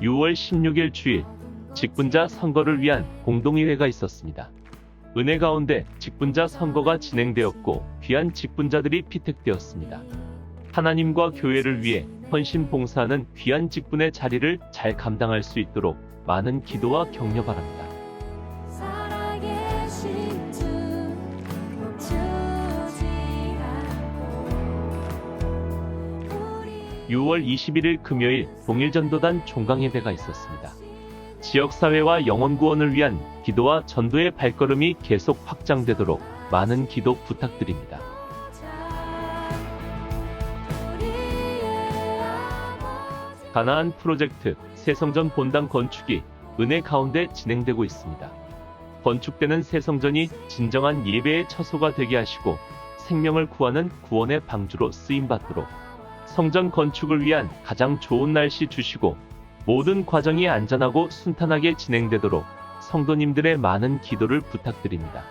6월 16일 주일 직분자 선거를 위한 공동의회가 있었습니다. 은혜 가운데 직분자 선거가 진행되었고 귀한 직분자들이 피택되었습니다. 하나님과 교회를 위해 헌신 봉사하는 귀한 직분의 자리를 잘 감당할 수 있도록 많은 기도와 격려 바랍니다. 6월 21일 금요일 동일전도단 종강예배가 있었습니다. 지역사회와 영혼구원을 위한 기도와 전도의 발걸음이 계속 확장되도록 많은 기도 부탁드립니다. 가나안 프로젝트 새성전 본당 건축이 은혜 가운데 진행되고 있습니다. 건축되는 새성전이 진정한 예배의 처소가 되게 하시고 생명을 구하는 구원의 방주로 쓰임받도록 성전 건축을 위한 가장 좋은 날씨 주시고 모든 과정이 안전하고 순탄하게 진행되도록 성도님들의 많은 기도를 부탁드립니다.